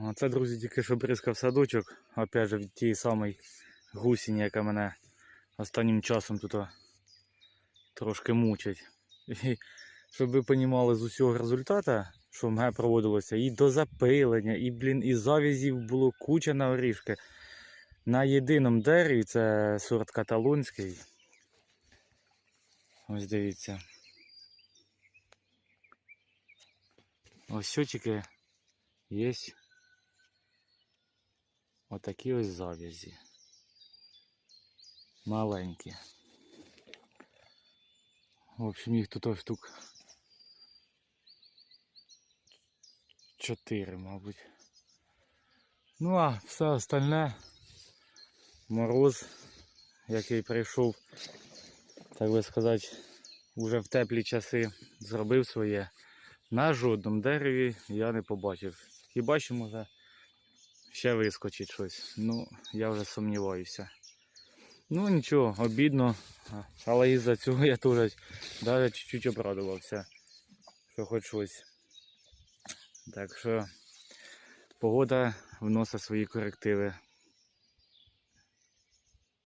А це, друзі, тільки що бризкав садочок, опять же від тієї самої гусіні, яка мене останнім часом тут трошки мучить. І щоб ви розуміли з усього результату, що в мене проводилося, і до запилення, і, блін, і завязів було куча на орішки. На єдиному дереві, це сорт каталонський. Ось дивіться. Ось що тільки є отакі ось завязі. Маленькі. В общем, їх тут ось штук чотири, мабуть. Ну а все остальне мороз, який прийшов, так би сказати, уже в теплі часи зробив своє. На жодному дереві я не побачив. Хіба що може ще вискочить щось. Ну, я вже сумніваюся. Ну нічого, обідно. Але із-за цього я теж навіть чуть-чуть обрадувався, що хоч щось. Так що погода вносить свої корективи.